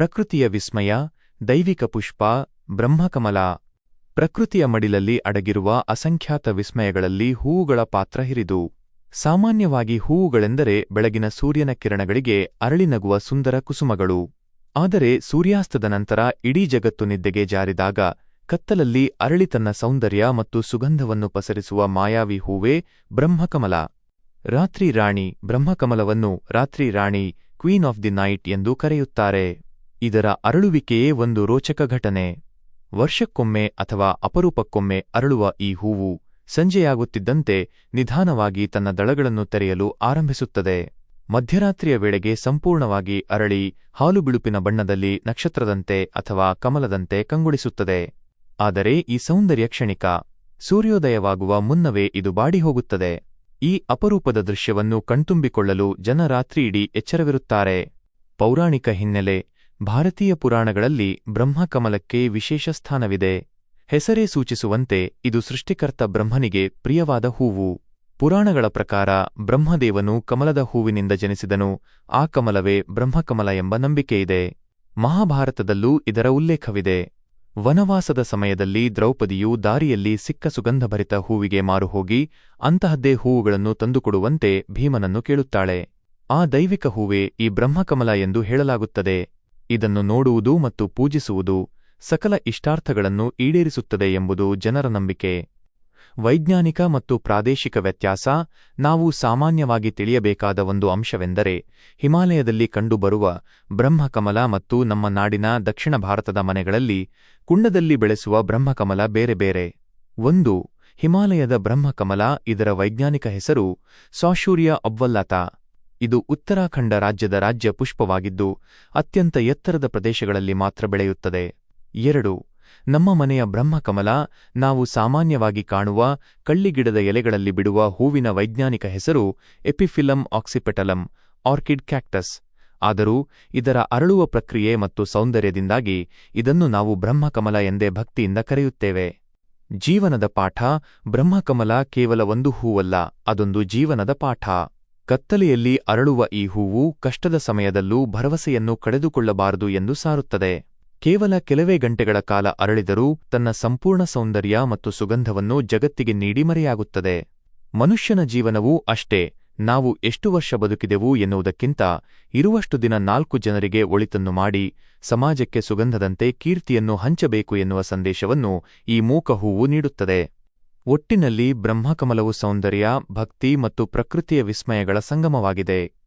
ಪ್ರಕೃತಿಯ ವಿಸ್ಮಯ, ದೈವಿಕ ಪುಷ್ಪ, ಬ್ರಹ್ಮಕಮಲ. ಪ್ರಕೃತಿಯ ಮಡಿಲಲ್ಲಿ ಅಡಗಿರುವ ಅಸಂಖ್ಯಾತ ವಿಸ್ಮಯಗಳಲ್ಲಿ ಹೂವುಗಳ ಪಾತ್ರ ಹಿರಿದು. ಸಾಮಾನ್ಯವಾಗಿ ಹೂವುಗಳೆಂದರೆ ಬೆಳಗಿನ ಸೂರ್ಯನ ಕಿರಣಗಳಿಗೆ ಅರಳಿನಗುವ ಸುಂದರ ಕುಸುಮಗಳು. ಆದರೆ ಸೂರ್ಯಾಸ್ತದ ನಂತರ ಇಡೀ ಜಗತ್ತು ನಿದ್ದೆಗೆ ಜಾರಿದಾಗ ಕತ್ತಲಲ್ಲಿ ಅರಳಿ ತನ್ನ ಸೌಂದರ್ಯ ಮತ್ತು ಸುಗಂಧವನ್ನು ಪಸರಿಸುವ ಮಾಯಾವಿ ಹೂವೇ ಬ್ರಹ್ಮಕಮಲ. ರಾತ್ರಿ ರಾಣಿ ಬ್ರಹ್ಮಕಮಲವನ್ನು ರಾತ್ರಿ ರಾಣಿ ಕ್ವೀನ್ ಆಫ್ ದಿ ನೈಟ್ ಎಂದು ಕರೆಯುತ್ತಾರೆ. ಇದರ ಅರಳುವಿಕೆಯೇ ಒಂದು ರೋಚಕ ಘಟನೆ. ವರ್ಷಕ್ಕೊಮ್ಮೆ ಅಥವಾ ಅಪರೂಪಕ್ಕೊಮ್ಮೆ ಅರಳುವ ಈ ಹೂವು ಸಂಜೆಯಾಗುತ್ತಿದ್ದಂತೆ ನಿಧಾನವಾಗಿ ತನ್ನ ದಳಗಳನ್ನು ತೆರೆಯಲು ಆರಂಭಿಸುತ್ತದೆ. ಮಧ್ಯರಾತ್ರಿಯ ವೇಳೆಗೆ ಸಂಪೂರ್ಣವಾಗಿ ಅರಳಿ ಹಾಲು ಬಿಳುಪಿನ ಬಣ್ಣದಲ್ಲಿ ನಕ್ಷತ್ರದಂತೆ ಅಥವಾ ಕಮಲದಂತೆ ಕಂಗೊಳಿಸುತ್ತದೆ. ಆದರೆ ಈ ಸೌಂದರ್ಯ ಕ್ಷಣಿಕ. ಸೂರ್ಯೋದಯವಾಗುವ ಮುನ್ನವೇ ಇದು ಬಾಡಿಹೋಗುತ್ತದೆ. ಈ ಅಪರೂಪದ ದೃಶ್ಯವನ್ನು ಕಣ್ತುಂಬಿಕೊಳ್ಳಲು ಜನ ರಾತ್ರಿಯಿಡೀ ಎಚ್ಚರವಿರುತ್ತಾರೆ. ಪೌರಾಣಿಕ ಹಿನ್ನೆಲೆ ಭಾರತೀಯ ಪುರಾಣಗಳಲ್ಲಿ ಬ್ರಹ್ಮಕಮಲಕ್ಕೆ ವಿಶೇಷ ಸ್ಥಾನವಿದೆ. ಹೆಸರೇ ಸೂಚಿಸುವಂತೆ ಇದು ಸೃಷ್ಟಿಕರ್ತ ಬ್ರಹ್ಮನಿಗೆ ಪ್ರಿಯವಾದ ಹೂವು. ಪುರಾಣಗಳ ಪ್ರಕಾರ ಬ್ರಹ್ಮದೇವನು ಕಮಲದ ಹೂವಿನಿಂದ ಜನಿಸಿದನು, ಆ ಕಮಲವೇ ಬ್ರಹ್ಮಕಮಲ ಎಂಬ ನಂಬಿಕೆಯಿದೆ. ಮಹಾಭಾರತದಲ್ಲೂ ಇದರ ಉಲ್ಲೇಖವಿದೆ. ವನವಾಸದ ಸಮಯದಲ್ಲಿ ದ್ರೌಪದಿಯು ದಾರಿಯಲ್ಲಿ ಸಿಕ್ಕ ಸುಗಂಧಭರಿತ ಹೂವಿಗೆ ಮಾರುಹೋಗಿ ಅಂತಹದ್ದೇ ಹೂವುಗಳನ್ನು ತಂದುಕೊಡುವಂತೆ ಭೀಮನನ್ನು ಕೇಳುತ್ತಾಳೆ. ಆ ದೈವಿಕ ಹೂವೇ ಈ ಬ್ರಹ್ಮಕಮಲ ಎಂದು ಹೇಳಲಾಗುತ್ತದೆ. ಇದನ್ನು ನೋಡುವುದು ಮತ್ತು ಪೂಜಿಸುವುದು ಸಕಲ ಇಷ್ಟಾರ್ಥಗಳನ್ನು ಈಡೇರಿಸುತ್ತದೆ ಎಂಬುದು ಜನರ ನಂಬಿಕೆ. ವೈಜ್ಞಾನಿಕ ಮತ್ತು ಪ್ರಾದೇಶಿಕ ವ್ಯತ್ಯಾಸ ನಾವು ಸಾಮಾನ್ಯವಾಗಿ ತಿಳಿಯಬೇಕಾದ ಒಂದು ಅಂಶವೆಂದರೆ ಹಿಮಾಲಯದಲ್ಲಿ ಕಂಡುಬರುವ ಬ್ರಹ್ಮಕಮಲ ಮತ್ತು ನಮ್ಮ ನಾಡಿನ ದಕ್ಷಿಣ ಭಾರತದ ಮನೆಗಳಲ್ಲಿ ಕುಂಡದಲ್ಲಿ ಬೆಳೆಸುವ ಬ್ರಹ್ಮಕಮಲ ಬೇರೆ ಬೇರೆ. ಒಂದು, ಹಿಮಾಲಯದ ಬ್ರಹ್ಮಕಮಲ ಇದರ ವೈಜ್ಞಾನಿಕ ಹೆಸರು ಸಾಶೂರ್ಯ ಅಬ್ವಲ್ಲತಾ. ಇದು ಉತ್ತರಾಖಂಡ ರಾಜ್ಯದ ರಾಜ್ಯ ಪುಷ್ಪವಾಗಿದ್ದು, ಅತ್ಯಂತ ಎತ್ತರದ ಪ್ರದೇಶಗಳಲ್ಲಿ ಮಾತ್ರ ಬೆಳೆಯುತ್ತದೆ. ಎರಡು, ನಮ್ಮ ಮನೆಯ ಬ್ರಹ್ಮಕಮಲ, ನಾವು ಸಾಮಾನ್ಯವಾಗಿ ಕಾಣುವ ಕಳ್ಳಿಗಿಡದ ಎಲೆಗಳಲ್ಲಿ ಬಿಡುವ ಹೂವಿನ ವೈಜ್ಞಾನಿಕ ಹೆಸರು ಎಪಿಫಿಲಂ ಆಕ್ಸಿಪೆಟಲಂ, ಆರ್ಕಿಡ್ ಕ್ಯಾಕ್ಟಸ್. ಆದರೂ, ಇದರ ಅರಳುವ ಪ್ರಕ್ರಿಯೆ ಮತ್ತು ಸೌಂದರ್ಯದಿಂದಾಗಿ ಇದನ್ನು ನಾವು ಬ್ರಹ್ಮಕಮಲ ಎಂದೇ ಭಕ್ತಿಯಿಂದ ಕರೆಯುತ್ತೇವೆ. ಜೀವನದ ಪಾಠ, ಬ್ರಹ್ಮಕಮಲ ಕೇವಲ ಒಂದು ಹೂವಲ್ಲ, ಅದೊಂದು ಜೀವನದ ಪಾಠ. ಕತ್ತಲೆಯಲ್ಲಿ ಅರಳುವ ಈ ಹೂವು ಕಷ್ಟದ ಸಮಯದಲ್ಲೂ ಭರವಸೆಯನ್ನು ಕಳೆದುಕೊಳ್ಳಬಾರದು ಎಂದು ಸಾರುತ್ತದೆ. ಕೇವಲ ಕೆಲವೇ ಗಂಟೆಗಳ ಕಾಲ ಅರಳಿದರೂ ತನ್ನ ಸಂಪೂರ್ಣ ಸೌಂದರ್ಯ ಮತ್ತು ಸುಗಂಧವನ್ನು ಜಗತ್ತಿಗೆ ನೀಡಿ ಮರೆಯಾಗುತ್ತದೆ. ಮನುಷ್ಯನ ಜೀವನವೂ ಅಷ್ಟೇ, ನಾವು ಎಷ್ಟು ವರ್ಷ ಬದುಕಿದೆವು ಎನ್ನುವುದಕ್ಕಿಂತ ಇರುವಷ್ಟು ದಿನ ನಾಲ್ಕು ಜನರಿಗೆ ಒಳಿತನ್ನು ಮಾಡಿ, ಸಮಾಜಕ್ಕೆ ಸುಗಂಧದಂತೆ ಕೀರ್ತಿಯನ್ನು ಹಂಚಬೇಕು ಎನ್ನುವ ಸಂದೇಶವನ್ನು ಈ ಮೂಕ ಹೂವು ನೀಡುತ್ತದೆ. ಒಟ್ಟಿನಲ್ಲಿ ಬ್ರಹ್ಮಕಮಲವು ಸೌಂದರ್ಯ ಭಕ್ತಿ ಮತ್ತು ಪ್ರಕೃತಿಯ ವಿಸ್ಮಯಗಳ ಸಂಗಮವಾಗಿದೆ.